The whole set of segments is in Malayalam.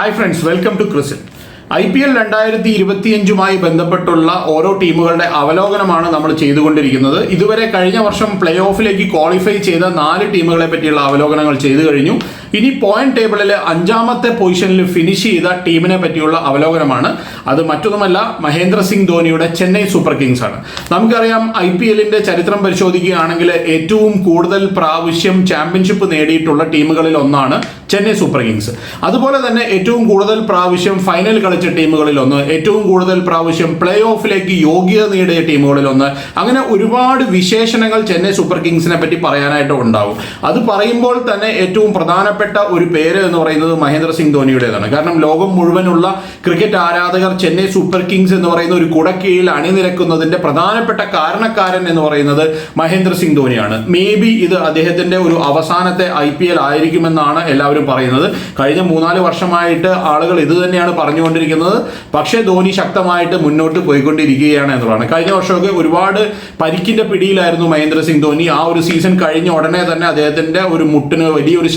ഹായ് ഫ്രണ്ട്സ് വെൽക്കം ടു ക്രിസിൽ ഐ പി എൽ രണ്ടായിരത്തി ഇരുപത്തിയഞ്ചുമായി ബന്ധപ്പെട്ടുള്ള ഓരോ ടീമുകളുടെ അവലോകനമാണ് നമ്മൾ ചെയ്തുകൊണ്ടിരിക്കുന്നത്. ഇതുവരെ കഴിഞ്ഞ വർഷം പ്ലേ ഓഫിലേക്ക് ക്വാളിഫൈ ചെയ്ത നാല് ടീമുകളെ പറ്റിയുള്ള അവലോകനങ്ങൾ ചെയ്തു കഴിഞ്ഞു. ഇനി പോയിന്റ് ടേബിളിൽ അഞ്ചാമത്തെ പൊസിഷനിൽ ഫിനിഷ് ചെയ്ത ടീമിനെ പറ്റിയുള്ള അവലോകനമാണ്. അത് മറ്റൊന്നുമല്ല മഹേന്ദ്ര സിംഗ് ധോനിയുടെ ചെന്നൈ സൂപ്പർ കിങ്സ് ആണ്. നമുക്കറിയാം ഐ പി എല്ലിന്റെ ചരിത്രം പരിശോധിക്കുകയാണെങ്കിൽ ഏറ്റവും കൂടുതൽ പ്രാവശ്യം ചാമ്പ്യൻഷിപ്പ് നേടിയിട്ടുള്ള ടീമുകളിൽ ഒന്നാണ് ചെന്നൈ സൂപ്പർ കിങ്സ്. അതുപോലെ തന്നെ ഏറ്റവും കൂടുതൽ പ്രാവശ്യം ഫൈനൽ കളിച്ച ടീമുകളിൽ ഒന്ന് ഏറ്റവും കൂടുതൽ പ്രാവശ്യം പ്ലേ ഓഫിലേക്ക് യോഗ്യത നേടിയ ടീമുകളിൽ ഒന്ന്. അങ്ങനെ ഒരുപാട് വിശേഷണങ്ങൾ ചെന്നൈ സൂപ്പർ കിങ്സിനെ പറ്റി പറയാനായിട്ട് ഉണ്ടാവും. അത് പറയുമ്പോൾ തന്നെ ഏറ്റവും പ്രധാനപ്പെട്ട ഒരു പേര് എന്ന് പറയുന്നത് മഹേന്ദ്ര സിംഗ് ധോണിയുടേതാണ്. കാരണം ലോകം മുഴുവനുള്ള ക്രിക്കറ്റ് ആരാധകർ ചെന്നൈ സൂപ്പർ കിങ്സ് എന്ന് പറയുന്ന ഒരു കുടക്കീഴിൽ അണിനിരക്കുന്നതിന്റെ പ്രധാനപ്പെട്ട കാരണക്കാരൻ എന്ന് പറയുന്നത് മഹേന്ദ്ര സിംഗ് ധോണിയാണ്. മേ ബി ഇത് അദ്ദേഹത്തിന്റെ ഒരു അവസാനത്തെ ഐ പി എൽ ആയിരിക്കുമെന്നാണ് എല്ലാവരും പറയുന്നത്. കഴിഞ്ഞ മൂന്നാൽ വർഷമായിട്ട് ആളുകൾ ഇത് തന്നെയാണ് പറഞ്ഞുകൊണ്ടിരിക്കുന്നത്. പക്ഷേ ധോണി ശക്തമായിട്ട് മുന്നോട്ട് പോയിക്കൊണ്ടിരിക്കുകയാണ് എന്നുള്ളതാണ്. കഴിഞ്ഞ വർഷമൊക്കെ ഒരുപാട് പരിക്കിന്റെ പിടിയിലായിരുന്നു മഹേന്ദ്ര സിംഗ് ധോണി. ആ ഒരു സീസൺ കഴിഞ്ഞ ഉടനെ തന്നെ അദ്ദേഹത്തിന്റെ ഒരു മുട്ടിന് വലിയൊരു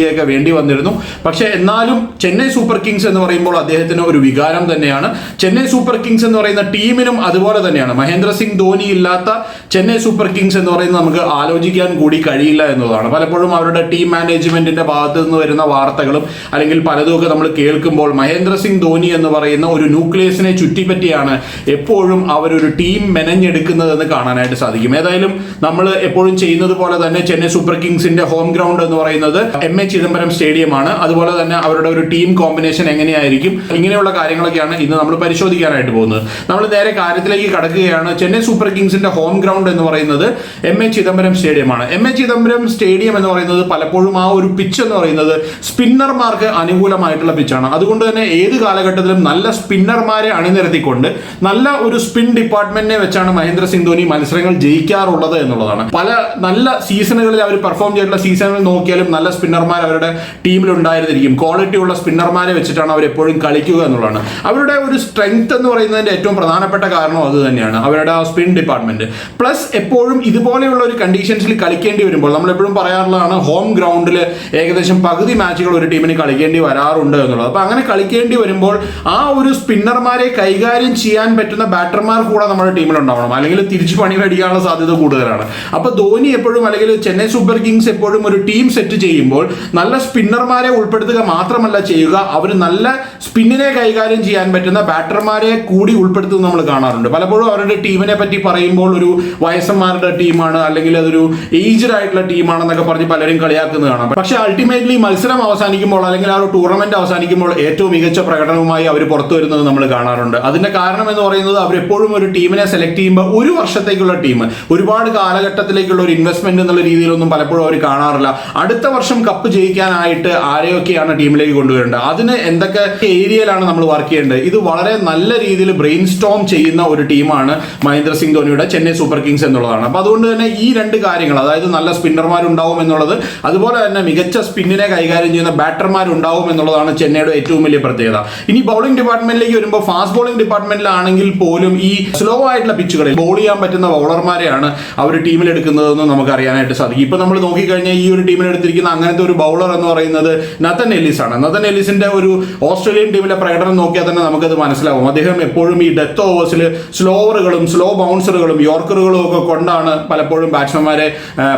ശാസ്ത്രക്രിയയൊക്കെ വേണ്ടി വന്നിരുന്നു. പക്ഷേ എന്നാലും ചെന്നൈ സൂപ്പർ കിങ്സ് എന്ന് പറയുമ്പോൾ അദ്ദേഹത്തിന് ഒരു വികാരം തന്നെയാണ്. ചെന്നൈ സൂപ്പർ കിങ്സ് എന്ന് പറയുന്ന ടീമിനും അതുപോലെ തന്നെയാണ്. മഹേന്ദ്ര സിംഗ് ധോനി ഇല്ലാത്ത ചെന്നൈ സൂപ്പർ കിങ്സ് എന്ന് പറയുന്നത് നമുക്ക് ആലോചിക്കാൻ കൂടി കഴിയില്ല എന്നതാണ്. പലപ്പോഴും അവരുടെ ടീം മാനേജ്മെന്റിന്റെ ഭാഗത്ത് നിന്ന് വരുന്ന വാർത്തകളും അല്ലെങ്കിൽ പലതുമൊക്കെ നമ്മൾ കേൾക്കുമ്പോൾ മഹേന്ദ്ര സിംഗ് ധോനി എന്ന് പറയുന്ന ഒരു ന്യൂക്ലിയസിനെ ചുറ്റിപ്പറ്റിയാണ് എപ്പോഴും അവരൊരു ടീം മെനഞ്ഞെടുക്കുന്നതെന്ന് കാണാനായിട്ട് സാധിക്കും. ഏതായാലും നമ്മൾ എപ്പോഴും ചെയ്യുന്നത് പോലെ തന്നെ ചെന്നൈ സൂപ്പർ കിങ്സിന്റെ ഹോം ഗ്രൗണ്ട് എന്ന് പറയുന്നത് എം എ ചിദംബരം സ്റ്റേഡിയമാണ്. അതുപോലെ തന്നെ അവരുടെ ഒരു ടീം കോമ്പിനേഷൻ എങ്ങനെയായിരിക്കും? ഇങ്ങനെയുള്ള കാര്യങ്ങളൊക്കെയാണ് ഇന്ന് നമ്മൾ പരിശോധിക്കാനായിട്ട് പോകുന്നത്. നമ്മൾ നേരെ കാര്യത്തിലേക്ക് കടക്കുകയാണ്. ചെന്നൈ സൂപ്പർ കിങ്സിന്റെ ഹോം ഗ്രൗണ്ട് എന്ന് പറയുന്നത് എം എ ചിദംബരം സ്റ്റേഡിയമാണ്. എം എ ചിദംബരം സ്റ്റേഡിയം എന്ന് പറയുന്നത് പലപ്പോഴും ആ ഒരു പിച്ച് എന്ന് പറയുന്നത് സ്പിന്നർമാർക്ക് അനുകൂലമായിട്ടുള്ള പിച്ചാണ് അതുകൊണ്ട് തന്നെ ഏത് കാലഘട്ടത്തിലും നല്ല സ്പിന്നർമാരെ അണിനിരത്തിക്കൊണ്ട് നല്ല ഒരു സ്പിൻ ഡിപ്പാർട്ട്മെന്റിനെ വെച്ചാണ് മഹേന്ദ്ര സിംഗ് ധോനി മത്സരങ്ങൾ ജയിക്കാറുള്ളത് എന്നുള്ളതാണ്. പല നല്ല സീസണുകളിൽ അവർ പെർഫോം ചെയ്തിട്ടുള്ള സീസണുകൾ നോക്കിയാലും നല്ല സ്പിന്നർമാർ അവരുടെ ടീമിൽ ഉണ്ടായിരുന്നിരിക്കും ക്വാളിറ്റി ഉള്ള സ്പിന്നർമാരെ വെച്ചിട്ടാണ് അവർ എപ്പോഴും കളിക്കുക എന്നുള്ളതാണ്. അവരുടെ ഒരു സ്ട്രെങ്ത് എന്ന് പറയുന്നതിന്റെ ഏറ്റവും പ്രധാനപ്പെട്ട കാരണം അത് തന്നെയാണ്. അവരുടെ സ്പിൻ ഡിപ്പാർട്ട്മെന്റ് പ്ലസ് എപ്പോഴും ഇതുപോലെയുള്ള ഒരു കണ്ടീഷൻസിൽ കളിക്കേണ്ടി വരുമ്പോൾ നമ്മൾ എപ്പോഴും പറയാറുള്ളതാണ് ഹോം ഗ്രൗണ്ടിൽ ഏകദേശം പകുതി മാച്ചുകൾ ഒരു ടീമിന് കളിക്കേണ്ടി വരാറുണ്ട് എന്നുള്ളത്. അപ്പൊ അങ്ങനെ കളിക്കേണ്ടി വരുമ്പോൾ ആ ഒരു സ്പിന്നർമാരെ കൈകാര്യം ചെയ്യാൻ പറ്റുന്ന ബാറ്റർമാർ കൂടെ നമ്മുടെ ടീമിൽ ഉണ്ടാവണം. അല്ലെങ്കിൽ തിരിച്ചു പണി മേടിക്കാനുള്ള സാധ്യത കൂടുതലാണ്. അപ്പോൾ ധോനി എപ്പോഴും അല്ലെങ്കിൽ ചെന്നൈ സൂപ്പർ കിങ്സ് എപ്പോഴും ഒരു ടീം സെറ്റ് ചെയ്യുമ്പോൾ നല്ല സ്പിന്നർമാരെ ഉൾപ്പെടുത്തുക മാത്രമല്ല ചെയ്യുക. അവർ നല്ല സ്പിന്നിനെ കൈകാര്യം ചെയ്യാൻ പറ്റുന്ന ബാറ്റർമാരെ കൂടി ഉൾപ്പെടുത്തുന്നത് നമ്മൾ കാണാറുണ്ട്. പലപ്പോഴും അവരുടെ ടീമിനെ പറ്റി പറയുമ്പോൾ ഒരു വയസ്സന്മാരുടെ ടീമാണ് അല്ലെങ്കിൽ അതൊരു ഏജ്ഡ് ആയിട്ടുള്ള ടീമാണെന്നൊക്കെ പറഞ്ഞ് പലരും കളിയാക്കുന്നത് കാണാം. പക്ഷെ അൾട്ടിമേറ്റ്ലി മത്സരം അവസാനിക്കുമ്പോൾ അല്ലെങ്കിൽ ആ ഒരു ടൂർണമെന്റ് അവസാനിക്കുമ്പോൾ ഏറ്റവും മികച്ച പ്രകടനവുമായി അവർ പുറത്തു വരുന്നത് നമ്മൾ കാണാറുണ്ട്. അതിന്റെ കാരണം എന്ന് പറയുന്നത് അവർ എപ്പോഴും ഒരു ടീമിനെ സെലക്ട് ചെയ്യുമ്പോൾ ഒരു വർഷത്തേക്കുള്ള ടീം ഒരുപാട് കാലഘട്ടത്തിലേക്കുള്ള ഒരു ഇൻവെസ്റ്റ്മെന്റ് എന്നുള്ള രീതിയിലൊന്നും പലപ്പോഴും അവർ കാണാറില്ല. അടുത്ത വർഷം കപ്പ് ജയിക്കാനായിട്ട് ആരെയൊക്കെയാണ് ടീമിലേക്ക് കൊണ്ടുവരേണ്ടത്? അതിന് എന്തൊക്കെ ഏരിയയിലാണ് നമ്മൾ വർക്ക് ചെയ്യേണ്ടത്? ഇത് വളരെ നല്ല രീതിയിൽ ബ്രെയിൻ സ്റ്റോം ചെയ്യുന്ന ഒരു ടീമാണ് മഹേന്ദ്ര സിംഗ് ധോണിയുടെ ചെന്നൈ സൂപ്പർ കിങ്സ് എന്നുള്ളതാണ്. അപ്പൊ അതുകൊണ്ട് തന്നെ ഈ രണ്ട് കാര്യങ്ങൾ അതായത് നല്ല സ്പിന്നർമാരുണ്ടാവും എന്നുള്ളത് അതുപോലെ തന്നെ മികച്ച സ്പിന്നിനെ കൈകാര്യം ചെയ്യുന്ന ബാറ്റർമാരുണ്ടാവും എന്നുള്ളതാണ് ചെന്നൈയുടെ ഏറ്റവും വലിയ പ്രത്യേകത. ഇനി ബൗളിംഗ് ഡിപ്പാർട്ട്മെന്റിലേക്ക് വരുമ്പോൾ ഫാസ്റ്റ് ബോളിംഗ് ഡിപ്പാർട്ട്മെന്റിലാണെങ്കിൽ പോലും ഈ സ്ലോ ആയിട്ടുള്ള പിച്ചുകളിൽ ബോൾ ചെയ്യാൻ പറ്റുന്ന ബൗളർമാരെയാണ് അവർ ടീമിൽ എടുക്കുന്നതെന്ന് നമുക്ക് അറിയാനായിട്ട് സാധിക്കും. ഇപ്പൊ നമ്മൾ നോക്കിക്കഴിഞ്ഞാൽ ഈ ഒരു ടീമിൽ എടുത്തിരിക്കുന്ന അങ്ങനത്തെ ഒരു ബൗളർ എന്ന് പറയുന്നത് നത്തൻ എല്ലിസ് ആണ്. നത്തൻ എല്ലിസിന്റെ ഒരു ഓസ്ട്രേലിയൻ ടീമിലെ പ്രകടനം നോക്കിയാൽ തന്നെ നമുക്കത് മനസ്സിലാവും. അദ്ദേഹം എപ്പോഴും ഈ ഡെത്ത് ഓവേഴ്സിൽ സ്ലോവറുകളും സ്ലോ ബൗൺസറുകളും യോർക്കറുകളും ഒക്കെ കൊണ്ടാണ് പലപ്പോഴും ബാറ്റ്സ്മാൻമാരെ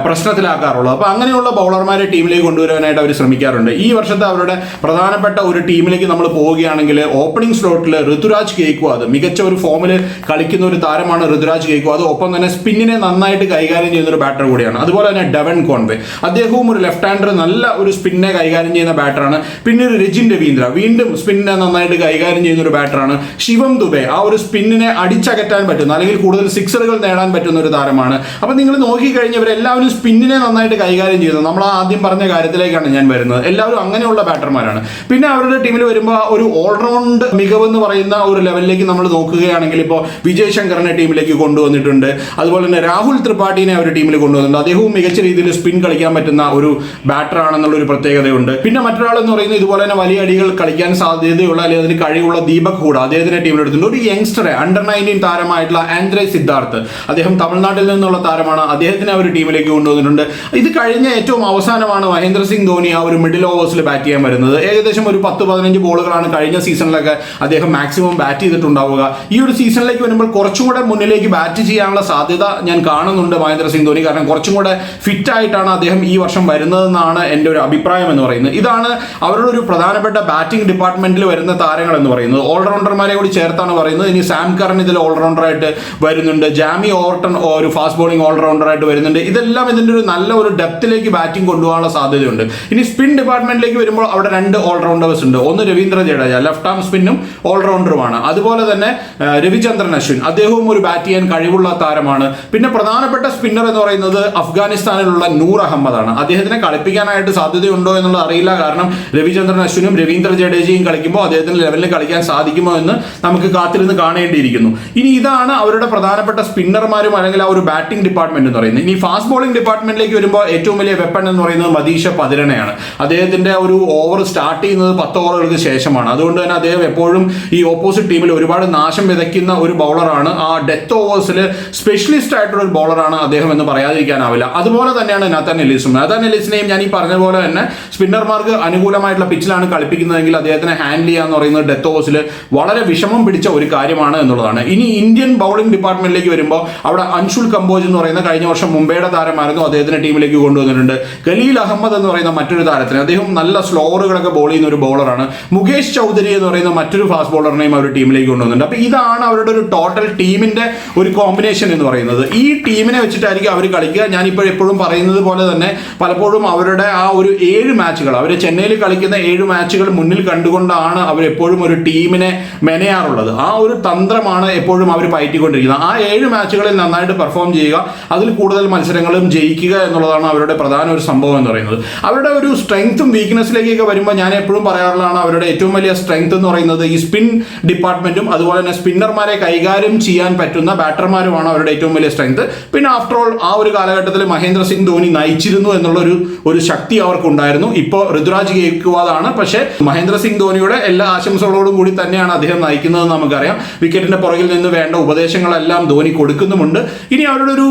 പ്രശ്നത്തിലാക്കാറുള്ളത്. അപ്പൊ അങ്ങനെയുള്ള ബൗളർമാരെ ടീമിലേക്ക് കൊണ്ടുവരാനായിട്ട് അവർ ശ്രമിക്കാറുണ്ട്. ഈ വർഷത്തെ അവരുടെ പ്രധാനപ്പെട്ട ഒരു ടീമിലേക്ക് നമ്മൾ പോവുകയാണെങ്കിൽ ഓപ്പണിംഗ് സ്ലോട്ടിൽ ഋതുരാജ് കേക്വാദ് മികച്ച ഒരു ഫോമിൽ കളിക്കുന്ന ഒരു താരമാണ് ഋതുരാജ് കേക്വാദ് ഒപ്പം തന്നെ സ്പിന്നിനെ നന്നായിട്ട് കൈകാര്യം ചെയ്യുന്ന ഒരു ബാറ്റർ കൂടിയാണ്. അതുപോലെ തന്നെ ഡെവൻ കോൺവേ അദ്ദേഹവും ഒരു ലെഫ്റ്റ് ഹാൻഡർ നല്ല ഒരു സ്പിന്നെ കൈകാര്യം ചെയ്യുന്ന ബാറ്ററാണ് പിന്നെ ഒരു രജിൻ രവീന്ദ്ര. വീണ്ടും സ്പിന്നെ നന്നായിട്ട് കൈകാര്യം ചെയ്യുന്ന ഒരു ബാറ്ററാണ് ശിവം ദുബെ. ആ ഒരു സ്പിന്നിനെ അടിച്ചകറ്റാൻ പറ്റുന്ന അല്ലെങ്കിൽ കൂടുതൽ സിക്സറുകൾ നേടാൻ പറ്റുന്ന ഒരു താരമാണ്. അപ്പൊ നിങ്ങൾ നോക്കിക്കഴിഞ്ഞാൽ ഇവരെല്ലാവരും സ്പിന്നിനെ നന്നായിട്ട് കൈകാര്യം ചെയ്യുന്നത് നമ്മൾ ആദ്യം പറഞ്ഞ കാര്യത്തിലേക്കാണ് ഞാൻ വരുന്നത്. എല്ലാവരും അങ്ങനെയുള്ള ബാറ്റർമാരാണ് പിന്നെ അവരുടെ ടീമിൽ വരുമ്പോൾ ഒരു ഓൾറൗണ്ട് മികവ് എന്ന് പറയുന്ന ഒരു ലെവലിലേക്ക് നമ്മൾ നോക്കുകയാണെങ്കിൽ ഇപ്പോൾ വിജയ് ശങ്കറിനെ ടീമിലേക്ക് കൊണ്ടുവന്നിട്ടുണ്ട്. അതുപോലെ തന്നെ രാഹുൽ ത്രിപാഠിനെ അവരുടെ ടീമിൽ കൊണ്ടുവന്നിട്ടുണ്ട്. അദ്ദേഹവും മികച്ച രീതിയിൽ സ്പിൻ കളിക്കാൻ പറ്റുന്ന ഒരു ബാറ്ററാണെന്ന് ആണെന്നുള്ള ഒരു പ്രത്യേകതയുണ്ട്. പിന്നെ മറ്റൊരാൾ എന്ന് പറയുന്നത് ഇതുപോലെ തന്നെ വലിയ അടികൾ കളിക്കാൻ സാധ്യതയുള്ള അല്ലെങ്കിൽ അതിന് കഴിവുള്ള ദീപക് ഹൂഡ അദ്ദേഹത്തിന്റെ ടീമിലെടുത്തിട്ടുണ്ട് ഒരു യങ്സ്റ്ററെ അണ്ടർ നയന്റീൻ താരമായിട്ടുള്ള ആൻഡ്രേ സിദ്ധാർത്ഥ്. അദ്ദേഹം തമിഴ്നാട്ടിൽ നിന്നുള്ള താരമാണ്. അദ്ദേഹത്തിനെ അവർ ടീമിലേക്ക് കൊണ്ടുവന്നിട്ടുണ്ട്. ഇത് കഴിഞ്ഞ ഏറ്റവും അവസാനമാണ് മഹേന്ദ്ര സിംഗ് ധോണി ആ ഒരു മിഡിൽ ഓവേഴ്സിൽ ബാറ്റ് ചെയ്യാൻ വരുന്നത്. ഏകദേശം ഒരു പത്ത് പതിനഞ്ച് ബോളുകളാണ് കഴിഞ്ഞ സീസണിലൊക്കെ അദ്ദേഹം മാക്സിമം ബാറ്റ് ചെയ്തിട്ടുണ്ടാവുക. ഈ ഒരു സീസണിലേക്ക് വരുമ്പോൾ കുറച്ചും കൂടെ മുന്നിലേക്ക് ബാറ്റ് ചെയ്യാനുള്ള സാധ്യത ഞാൻ കാണുന്നുണ്ട് മഹേന്ദ്ര സിംഗ് ധോണി. കാരണം കുറച്ചും കൂടെ ഫിറ്റ് ആയിട്ടാണ് അദ്ദേഹം ഈ വർഷം വരുന്നതെന്നാണ് എന്റെ ഒരു അഭിപ്രായം എന്ന് പറയുന്നത്. ഇതാണ് അവരുടെ ഒരു പ്രധാനപ്പെട്ട ബാറ്റിംഗ് ഡിപ്പാർട്ട്മെന്റിൽ വരുന്ന താരങ്ങൾ എന്ന് പറയുന്നത്. ഓൾറൗണ്ടർമാരെ കൂടി ചേർത്താണ് പറയുന്നത്. ഇനി സാം കറൻ ഇതിൽ ഓൾറൗണ്ടറായിട്ട് വരുന്നുണ്ട്. ജാമി ഓർട്ടൺ ഒരു ഫാസ്റ്റ് ബോളിംഗ് ഓൾറൗണ്ടറായിട്ട് വരുന്നുണ്ട്. ഇതെല്ലാം ഇതിന്റെ ഒരു നല്ല ഒരു ഡെപ്തിലേക്ക് ബാറ്റിംഗ് കൊണ്ടുപോകാനുള്ള സാധ്യതയുണ്ട്. ഇനി സ്പിൻ ഡിപ്പാർട്ട്മെന്റിലേക്ക് വരുമ്പോൾ അവിടെ രണ്ട് ഓൾറൗണ്ടേഴ്സ് ഉണ്ട്. ഒന്ന് രവീന്ദ്ര ജഡേജ ലെഫ്റ്റ് ആം സ്പിന്നും ഓൾറൗണ്ടറുമാണ്. അതുപോലെ തന്നെ രവിചന്ദ്രൻ അശ്വിൻ. അദ്ദേഹവും ഒരു ബാറ്റ് ചെയ്യാൻ കഴിവുള്ള താരമാണ്. പിന്നെ പ്രധാനപ്പെട്ട സ്പിന്നർ എന്ന് പറയുന്നത് അഫ്ഗാനിസ്ഥാനിലുള്ള നൂർ അഹമ്മദാണ്. അദ്ദേഹത്തിനെ കളിപ്പിക്കാനായിട്ട് സാധ്യതയുണ്ടോ എന്നുള്ളത് അറിയില്ല. കാരണം രവിചന്ദ്രൻ അശ്വിനും രവീന്ദ്ര ജഡേജയും കളിക്കുമ്പോൾ അദ്ദേഹത്തിന് ലെവലിൽ കളിക്കാൻ സാധിക്കുമോ എന്ന് നമുക്ക് കാത്തിരുന്ന് കാണേണ്ടിയിരിക്കുന്നു. ഇനി ഇതാണ് അവരുടെ പ്രധാനപ്പെട്ട സ്പിന്നർമാരും അല്ലെങ്കിൽ ആ ഒരു ബാറ്റിംഗ് ഡിപ്പാർട്ട്മെന്റ് എന്ന് പറയുന്നത്. ഇനി ഫാസ്റ്റ് ബോളിംഗ് ഡിപ്പാർട്ട്മെന്റിലേക്ക് വരുമ്പോൾ ഏറ്റവും വലിയ വെപ്പൺ എന്ന് പറയുന്നത് മതീഷ പതിരണയാണ് അദ്ദേഹത്തിന്റെ ഒരു ഓവർ സ്റ്റാർട്ട് ചെയ്യുന്നത് പത്ത് ഓവറുകൾക്ക് ശേഷമാണ്. അതുകൊണ്ട് തന്നെ അദ്ദേഹം എപ്പോഴും ഈ ഓപ്പോസിറ്റ് ടീമിൽ ഒരുപാട് നാശം വിതയ്ക്കുന്ന ഒരു ബൗളറാണ് ആ ഡെത്ത് ഓവേഴ്സിൽ സ്പെഷ്യലിസ്റ്റ് ആയിട്ടുള്ള ഒരു ബൗളറാണ് അദ്ദേഹം എന്ന് പറയാതിരിക്കാനാവില്ല. അതുപോലെ തന്നെയാണ് നാത്താൻ എലീസും നാത്താൻ എലീസിനെയും ഞാൻ ഈ പറഞ്ഞ പോലെ തന്നെ സ്പിന്നർമാർക്ക് അനുകൂലമായിട്ടുള്ള പിച്ചിലാണ് കളിപ്പിക്കുന്നതെങ്കിൽ അദ്ദേഹത്തിനെ ഹാൻഡിൽ ചെയ്യുക എന്ന് പറയുന്നത് ഡെത്ത് ഓവേഴ്സിൽ വളരെ വിഷമം പിടിച്ച ഒരു കാര്യമാണ് എന്നുള്ളതാണ്. ഇനി ഇന്ത്യൻ ബൗളിംഗ് ഡിപ്പാർട്ട്മെന്റിലേക്ക് വരുമ്പോൾ അവിടെ അൻഷുൽ കമ്പോജ് എന്ന് പറയുന്ന കഴിഞ്ഞ വർഷം മുംബൈയുടെ താരമായിരുന്നു അദ്ദേഹത്തിന്റെ ടീമിലേക്ക് കൊണ്ടുവന്നിട്ടുണ്ട്. ഖലീൽ അഹമ്മദ് എന്ന് പറയുന്ന മറ്റൊരു താരത്തിന് അദ്ദേഹം നല്ല സ്ലോറുകളൊക്കെ ബോൾ ചെയ്യുന്ന ഒരു ബോളറാണ് മുകേഷ് ചൗധരി എന്ന് പറയുന്ന മറ്റൊരു ഫാസ്റ്റ് ബോളറിനെയും അവർ ടീമിലേക്ക് കൊണ്ടുവന്നിട്ടുണ്ട്. അപ്പോൾ ഇതാണ് അവരുടെ ഒരു ടോട്ടൽ ടീമിന്റെ ഒരു കോമ്പിനേഷൻ എന്ന് പറയുന്നത്. ഈ ടീമിനെ വെച്ചിട്ടായിരിക്കും അവർ കളിക്കുക. ഞാനിപ്പോൾ എപ്പോഴും പറയുന്നത് പോലെ തന്നെ പലപ്പോഴും അവരുടെ ആ ഒരു ഏഴ് മാച്ചുകൾ. അവർ ചെന്നൈയിൽ കളിക്കുന്ന ഏഴ് മാച്ചുകൾ മുന്നിൽ കണ്ടുകൊണ്ടാണ് അവർ എപ്പോഴും ഒരു ടീമിനെ മെനയാറുള്ളത്. ആ ഒരു തന്ത്രമാണ് എപ്പോഴും അവർ പയറ്റിക്കൊണ്ടിരിക്കുന്നത്. ആ ഏഴ് മാച്ചുകളിൽ നന്നായിട്ട് പെർഫോം ചെയ്യുക അതിൽ കൂടുതൽ മത്സരങ്ങളും ജയിക്കുക എന്നുള്ളതാണ് അവരുടെ പ്രധാന ഒരു സംഭവം എന്ന് പറയുന്നത്. അവരുടെ ഒരു സ്ട്രെങ്ത്തും വീക്ക്നെസ്സിലേക്കൊക്കെ വരുമ്പോൾ ഞാൻ എപ്പോഴും പറയാറുള്ളതാണ് അവരുടെ ഏറ്റവും വലിയ സ്ട്രെങ്ത് എന്ന് പറയുന്നത് ഈ സ്പിൻ ഡിപ്പാർട്ട്മെന്റും അതുപോലെ തന്നെ സ്പിന്നർമാരെ കൈകാര്യം ചെയ്യാൻ പറ്റുന്ന ബാറ്റർമാരുമാണ് അവരുടെ ഏറ്റവും വലിയ സ്ട്രെങ്ത് പിന്നെ ആഫ്റ്റർ ഓൾ ആ ഒരു കാലഘട്ടത്തിൽ മഹേന്ദ്ര സിംഗ് ധോണി നയിച്ചിരുന്നു എന്നുള്ള ഒരു ഒരു ശക്തി അവർക്കുണ്ടായിരുന്നു. ഇപ്പോൾ ഋതുരാജ് ഗേക്വാദാണ് പക്ഷേ മഹേന്ദ്ര സിംഗ് ധോണിയുടെ എല്ലാ ആശംസകളോടും കൂടി തന്നെയാണ് അദ്ദേഹം നയിക്കുന്നതെന്ന് നമുക്കറിയാം. വിക്കറ്റിന്റെ പുറകിൽ നിന്ന് വേണ്ട ഉപദേശങ്ങളെല്ലാം ധോണി കൊടുക്കുന്നുമുണ്ട്. ഇനി അവരുടെ ഒരു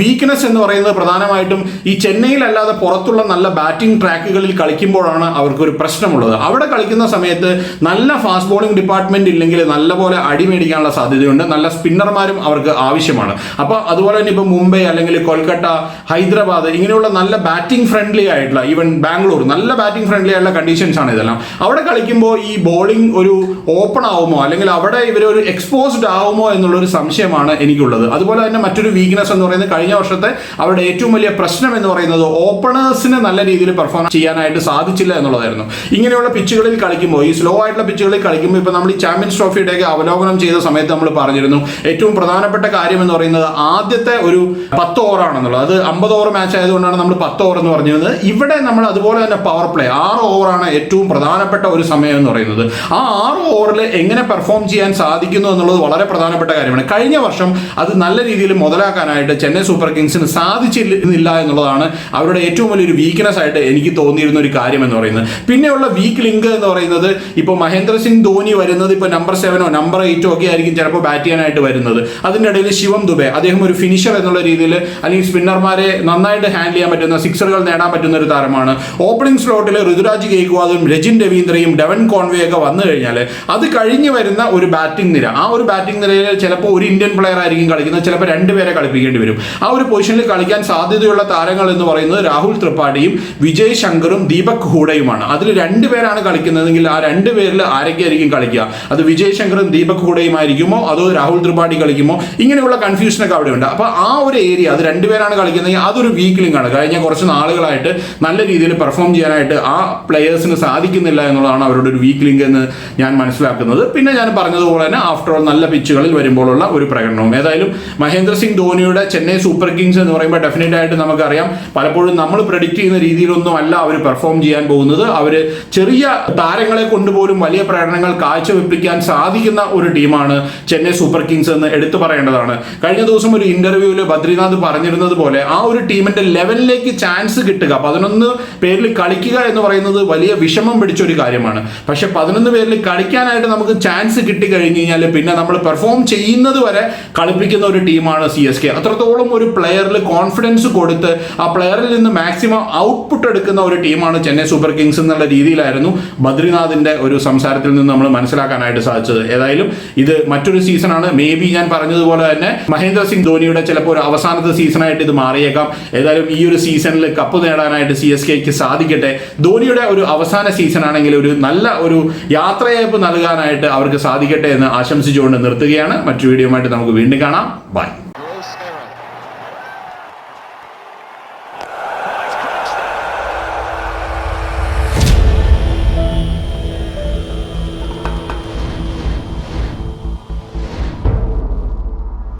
വീക്ക്നെസ് എന്ന് പറയുന്നത് പ്രധാനമായിട്ടും ഈ ചെന്നൈയിലല്ലാതെ പുറത്തുള്ള നല്ല ബാറ്റിംഗ് ട്രാക്കുകളിൽ കളിക്കുമ്പോഴാണ് അവർക്കൊരു പ്രശ്നമുള്ളത്. അവിടെ കളിക്കുന്ന സമയത്ത് നല്ല ഫാസ്റ്റ് ബോളിംഗ് ഡിപ്പാർട്ട്മെന്റ് ഇല്ലെങ്കിൽ നല്ലപോലെ അടിമേടിക്കാനുള്ള സാധ്യതയുണ്ട്. നല്ല സ്പിന്നർമാരും അവർക്ക് ആവശ്യമാണ്. അപ്പോൾ അതുപോലെ തന്നെ ഇപ്പോൾ മുംബൈ അല്ലെങ്കിൽ കൊൽക്കത്ത ഹൈദരാബാദ് ഇങ്ങനെയുള്ള നല്ല ബാറ്റിംഗ് ഫ്രണ്ട്ലി ആയിട്ടുള്ള ഈവൻ ബാംഗ്ലൂർ നല്ല ബാറ്റിംഗ് ഫ്രണ്ട്ലി ആയിട്ടുള്ള കണ്ടീഷൻസ് ആണ് ഇതെല്ലാം. അവിടെ കളിക്കുമ്പോൾ ഈ ബോളിംഗ് ഒരു ഓപ്പൺ ആവുമോ? അല്ലെങ്കിൽ അവിടെ ഇവർ ഒരു എക്സ്പോസ്ഡ് ആവുമോ എന്നുള്ളൊരു സംശയമാണ് എനിക്കുള്ളത്. അതുപോലെ തന്നെ മറ്റൊരു വീക്ക്നെസ് എന്ന് പറയുന്നത് കഴിഞ്ഞ വർഷത്തെ അവരുടെ ഏറ്റവും വലിയ പ്രശ്നം എന്ന് പറയുന്നത് ഓപ്പണേഴ്സിന് നല്ല രീതിയിൽ പെർഫോം ചെയ്യാനായിട്ട് സാധിച്ചില്ല എന്നുള്ളതായിരുന്നു. ഇങ്ങനെയുള്ള പിച്ചുകളിൽ കളിക്കുമ്പോൾ ഈ സ്ലോ ആയിട്ടുള്ള പിച്ചുകളിൽ കളിക്കുമ്പോൾ ഇപ്പോൾ നമ്മൾ ഈ ചാമ്പ്യൻസ് ട്രോഫിയുടെയൊക്കെ അവലോകനം ചെയ്ത സമയത്ത് നമ്മൾ പറഞ്ഞിരുന്നു ഏറ്റവും പ്രധാനപ്പെട്ട കാര്യം എന്ന് പറയുന്നത് ആദ്യത്തെ ഒരു പത്ത് ഓവറാണെന്നുള്ളത് അത് അമ്പത് ഓവർ മാച്ച് ആയതുകൊണ്ടാണ് നമ്മൾ പത്ത് ഓവർ എന്ന് പറഞ്ഞിരുന്നത്. ഇവിടെ നമ്മൾ അതുപോലെ തന്നെ പവർ പ്ലേ ആറ് ഓവറാണ് ഏറ്റവും പ്രധാനപ്പെട്ട ഒരു സമയം എന്ന് പറയുന്നത്. ആ ആറ് ഓവറിൽ എങ്ങനെ പെർഫോം ചെയ്യാൻ സാധിക്കുന്നു എന്നുള്ളത് വളരെ പ്രധാനപ്പെട്ട കാര്യമാണ്. കഴിഞ്ഞ വർഷം അത് നല്ല രീതിയിൽ മുതലാക്കാനായിട്ട് ചെന്നൈ സൂപ്പർ കിങ്സിന് സാധിച്ചിരുന്നില്ല എന്നുള്ളതാണ് അവരുടെ ഏറ്റവും വലിയൊരു വീക്ക്നെസ് ആയിട്ട് എനിക്ക് തോന്നിയിരുന്ന ഒരു കാര്യം എന്ന് പറയുന്നത്. പിന്നെയുള്ള വീക്ക് ലിങ്ക് എന്ന് പറയുന്നത് ഇപ്പോൾ മഹേന്ദ്ര സിംഗ് ധോനി വരുന്നത് ഇപ്പോൾ നമ്പർ സെവനോ നമ്പർ എയ്റ്റോ ഒക്കെ ആയിരിക്കും ചിലപ്പോൾ ബാറ്റ് ചെയ്യാനായിട്ട് വരുന്നത്. അതിന്റെ ഇടയിൽ ശിവം ദുബെ അദ്ദേഹം ഒരു ഫിനിഷർ എന്നുള്ള രീതിയിൽ അല്ലെങ്കിൽ സ്പിന്നർമാരെ നന്നായിട്ട് ഹാൻഡിൽ ചെയ്യാൻ പറ്റുന്ന സിക്സറുകൾ നേടാൻ പറ്റുന്ന ഒരു താരമാണ് ഓപ്പണിംഗ് സ്ലോട്ടിൽ ഋതുരാജ് ഗെയ്ക്വാദും രജിൻ രവീന്ദ്രയും ഡെവൻ കോൺവേ ഒക്കെ വന്നു കഴിഞ്ഞാൽ അത് കഴിഞ്ഞ് വരുന്ന ഒരു ബാറ്റിംഗ് നിര. ആ ഒരു ബാറ്റിംഗ് നിരയിൽ ചിലപ്പോൾ ഒരു ഇന്ത്യൻ പ്ലെയർ ആയിരിക്കും കളിക്കുന്നത്. ചിലപ്പോൾ രണ്ടുപേരെ കളിപ്പിക്കേണ്ടി വരും. ആ ഒരു പൊസിഷനിൽ കളിക്കാൻ സാധ്യതയുള്ള താരങ്ങൾ എന്ന് പറയുന്നത് രാഹുൽ ത്രിപാഠിയും വിജയ് ശങ്കറും ദീപക് ഹൂഡയുമാണ്. അതിൽ രണ്ടുപേരാണ് കളിക്കുന്നതെങ്കിൽ ആ രണ്ട് പേരിൽ ആരൊക്കെയായിരിക്കും കളിക്കുക? അത് വിജയ് ശങ്കറും ദീപക് ഹൂഡയുമായിരിക്കുമോ? അതോ രാഹുൽ ത്രിപാഠി കളിക്കുമോ? ഇങ്ങനെയുള്ള കൺഫ്യൂഷനൊക്കെ അവിടെ ഉണ്ട് അപ്പോൾ ആ ഒരു ഏരിയ അത് രണ്ടുപേരാണ് കളിക്കുന്നതെങ്കിൽ അതൊരു വീക്ക് ലിങ്ക് ആണ്. കഴിഞ്ഞ കുറച്ച് നാളുകളായിട്ട് നല്ല രീതിയിൽ പെർഫോം ചെയ്യാനായിട്ട് ആ പ്ലെയേഴ്സിന് സാധിക്കുന്നില്ല എന്നുള്ളതാണ് അവരുടെ ഒരു വീക്ക് ലിങ്ക് എന്ന് ഞാൻ മനസ്സിലാക്കുന്നത്. പിന്നെ ഞാൻ പറഞ്ഞതുപോലെ തന്നെ ആഫ്റ്റർ ഓൾ നല്ല പിച്ചുകളിൽ വരുമ്പോഴുള്ള ഒരു പ്രകടനവും. ഏതായാലും മഹേന്ദ്ര സിംഗ് ധോണിയുടെ ചെന്നൈ സൂപ്പർ കിങ്സ് എന്ന് പറയുമ്പോൾ ഡെഫിനറ്റ് ആയിട്ട് നമുക്കറിയാം. പലപ്പോഴും നമ്മൾ പ്രഡിക്റ്റ് ചെയ്യുന്ന രീതിയിലൊന്നും അല്ല അവർ പെർഫോം ചെയ്യാൻ പോകുന്നത്. അവർ ചെറിയ താരങ്ങളെ കൊണ്ടുപോലും വലിയ പ്രകടനങ്ങൾ കാഴ്ചവെപ്പിക്കാൻ സാധിക്കുന്ന ഒരു ടീമാണ് ചെന്നൈ സൂപ്പർ കിങ്സ് എന്ന് എടുത്തു പറയേണ്ടതാണ്. കഴിഞ്ഞ ദിവസം ഒരു ഇന്റർവ്യൂവിൽ ബദ്രിനാഥ് പറഞ്ഞിരുന്നത് പോലെ ആ ഒരു ടീമിന്റെ ലെവലിലേക്ക് ചാൻസ് കിട്ടുക പതിനൊന്ന് പതിനൊന്ന് പേരിൽ കളിക്കുക എന്ന് പറയുന്നത് വലിയ വിഷമം പിടിച്ച ഒരു കാര്യമാണ്. പക്ഷെ പതിനൊന്ന് പേരിൽ കളിക്കാനായിട്ട് നമുക്ക് ചാൻസ് കിട്ടി കഴിഞ്ഞു കഴിഞ്ഞാൽ പിന്നെ നമ്മൾ പെർഫോം ചെയ്യുന്നത് വരെ കളിപ്പിക്കുന്ന ഒരു ടീമാണ് സി എസ് കെ അത്രത്തോളം ഒരു പ്ലെയറിൽ കോൺഫിഡൻസ് കൊടുത്ത് ആ പ്ലെയറിൽ നിന്ന് മാക്സിമം ഔട്ട്പുട്ട് എടുക്കുന്ന ഒരു ടീമാണ് ചെന്നൈ സൂപ്പർ കിങ്സ് എന്നുള്ള രീതിയിലായിരുന്നു ബദ്രിനാഥിന്റെ ഒരു സംസാരത്തിൽ നിന്ന് നമ്മൾ മനസ്സിലാക്കാനായിട്ട് സാധിച്ചത്. ഏതായാലും ഇത് മറ്റൊരു സീസണാണ് മേ ബി ഞാൻ പറഞ്ഞതുപോലെ തന്നെ മഹേന്ദ്ര സിംഗ് ധോണിയുടെ ചിലപ്പോൾ ഒരു അവസാനത്തെ സീസണായിട്ട് ഇത് മാറിയേക്കാം. ഏതായാലും ഈ ഒരു സീസണിൽ കപ്പ് നേടാനായിട്ട് സി എസ് കെക്ക് സാധിക്കട്ടെ. ധോനിയുടെ ഒരു അവസാന സീസൺ ആണെങ്കിൽ ഒരു നല്ല ഒരു യാത്രയയപ്പ് നൽകാനായിട്ട് അവർക്ക് സാധിക്കട്ടെ എന്ന് ആശംസിച്ചുകൊണ്ട് നിർത്തുകയാണ്. മറ്റു വീഡിയോ നമുക്ക് വീണ്ടും കാണാം. ബൈ